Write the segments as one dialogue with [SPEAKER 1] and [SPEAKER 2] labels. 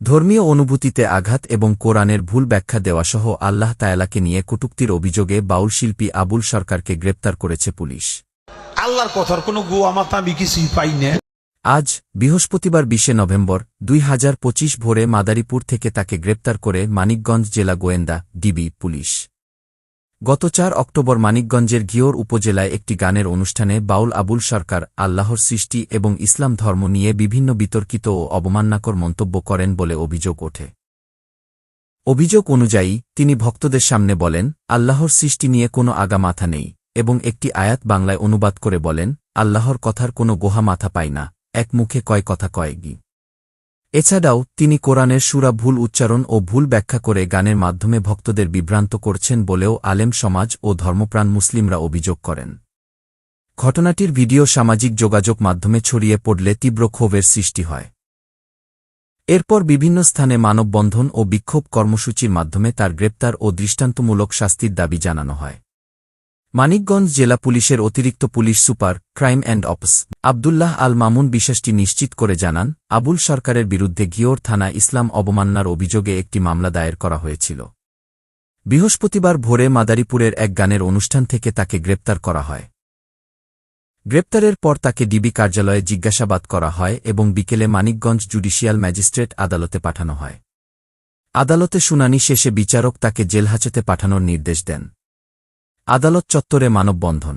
[SPEAKER 1] ধর্মীয় অনুভূতিতে আঘাত এবং কোরআনের ভুল ব্যাখ্যা দেওয়াসহ আল্লাহ তায়ালাকে নিয়ে কটুক্তির অভিযোগে বাউল শিল্পী আবুল সরকারকে গ্রেপ্তার করেছে পুলিশ।
[SPEAKER 2] আল্লাহর কথার কোনো গোয়া মাথা আমি কিছুই পাই না।
[SPEAKER 1] আজ বৃহস্পতিবার বিশে নভেম্বর দুই হাজার পঁচিশ ভোরে মাদারীপুর থেকে তাকে গ্রেপ্তার করে মানিকগঞ্জ জেলা গোয়েন্দা ডিবি পুলিশ। গত চার অক্টোবর মানিকগঞ্জের ঘিওর উপজেলায় একটি গানের অনুষ্ঠানে বাউল আবুল সরকার, আল্লাহর সৃষ্টি এবং ইসলাম ধর্ম নিয়ে বিভিন্ন বিতর্কিত ও অবমাননাকর মন্তব্য করেন বলে অভিযোগ ওঠে। অভিযোগ অনুযায়ী, তিনি ভক্তদের সামনে বলেন, আল্লাহর সৃষ্টি নিয়ে কোনো আগা মাথা নেই এবং একটি আয়াত বাংলায় অনুবাদ করে বলেন, আল্লাহর কথার কোনো গোহা মাথা পায় না, এক মুখে কয় কথা কয় এছাড়াও, তিনি কোরআনের সুরা ভুল উচ্চারণ ও ভুল ব্যাখ্যা করে গানের মাধ্যমে ভক্তদের বিভ্রান্ত করছেন বলেও আলেম সমাজ ও ধর্মপ্রাণ মুসলিমরা অভিযোগ করেন। ঘটনাটির ভিডিও সামাজিক যোগাযোগ মাধ্যমে ছড়িয়ে পড়লে তীব্র ক্ষোভের সৃষ্টি হয়। এরপর বিভিন্ন স্থানে মানববন্ধন ও বিক্ষোভ কর্মসূচির মাধ্যমে তার গ্রেপ্তার ও দৃষ্টান্তমূলক শাস্তির দাবি জানানো হয়। মানিকগঞ্জ জেলা পুলিশের অতিরিক্ত police super, crime and ops, Abdullah Al Mamun বিশ্বাসটি নিশ্চিত করে জানান, আবুল সরকারের বিরুদ্ধে গিওর থানা ইসলাম অবমাননার অভিযোগে একটি মামলা দায়ের করা হয়েছিল। বৃহস্পতিবার ভোরে মাদারীপুরের এক গানের অনুষ্ঠান থেকে তাকে গ্রেপ্তার করা হয়। গ্রেপ্তারের পর তাকে ডিবি কার্যালয়ে জিজ্ঞাসাবাদ করা হয় এবং বিকেলে মানিকগঞ্জ জুডিশিয়াল ম্যাজিস্ট্রেট আদালতে পাঠানো হয়। আদালতে শুনানি শেষে বিচারক তাকে জেলহাজতে পাঠানোর নির্দেশ দেন। আদালত চত্বরে মানববন্ধন।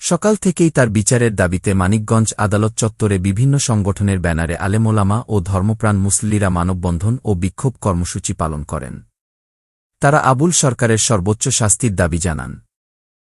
[SPEAKER 1] সকাল থেকেই তার বিচারের দাবিতে মানিকগঞ্জ আদালত চত্বরে বিভিন্ন সংগঠনের ব্যানারে আলেমোলামা ও ধর্মপ্রাণ মুসল্লিরা মানববন্ধন ও বিক্ষোভ কর্মসূচি পালন করেন। তারা আবুল সরকারের সর্বোচ্চ শাস্তির দাবি জানান।